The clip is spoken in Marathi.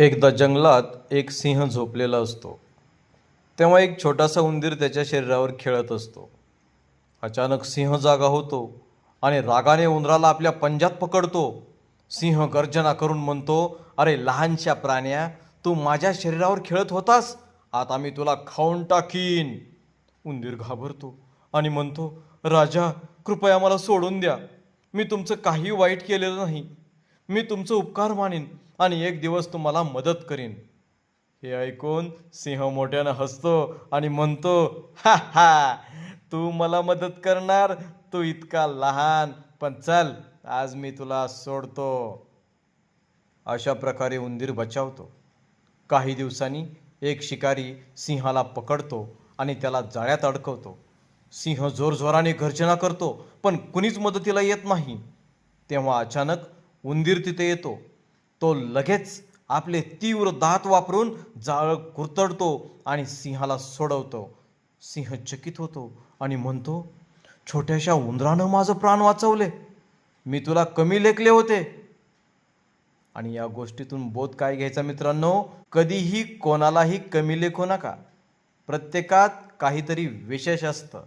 एकदा जंगलात एक सिंह झोपलेला असतो. तेव्हा एक छोटासा उंदीर त्याच्या शरीरावर खेळत असतो. अचानक सिंह जागा होतो आणि रागाने उंदराला आपल्या पंजात पकडतो. सिंह गर्जना करून म्हणतो अरे लहानशा प्राण्या तू माझ्या शरीरावर खेळत होतास? आता मी तुला खाऊन टाकीन. उंदीर घाबरतो आणि म्हणतो राजा कृपया मला सोडून द्या. मी तुमचं काही वाईट केलेलं नाही. मी तुमचं उपकार मानीन आणि एक दिवस तुम्हाला मदत करीन. हे ऐकून सिंह मोठ्यानं हसतो आणि म्हणतो हा हा तू मला मदत करणार तू इतका लहान पण चल आज मी तुला सोडतो. अशा प्रकारे उंदीर बचावतो. काही दिवसांनी एक शिकारी सिंहाला पकडतो आणि त्याला जाळ्यात अडकवतो. सिंह जोरजोराने गर्जना करतो पण कुणीच मदतीला येत नाही. तेव्हा अचानक उंदीर तिथे येतो. तो लगेच आपले तीव्र दात वापरून जाळ कुरतडतो आणि सिंहाला सोडवतो. सिंह चकित होतो आणि म्हणतो छोट्याशा उंदरानं माझं प्राण वाचवले. मी तुला कमी लेखले होते. आणि या गोष्टीतून बोध काय घ्यायचा मित्रांनो? कधीही कोणालाही कमी लेखू नका. प्रत्येकात काहीतरी विशेष असतं.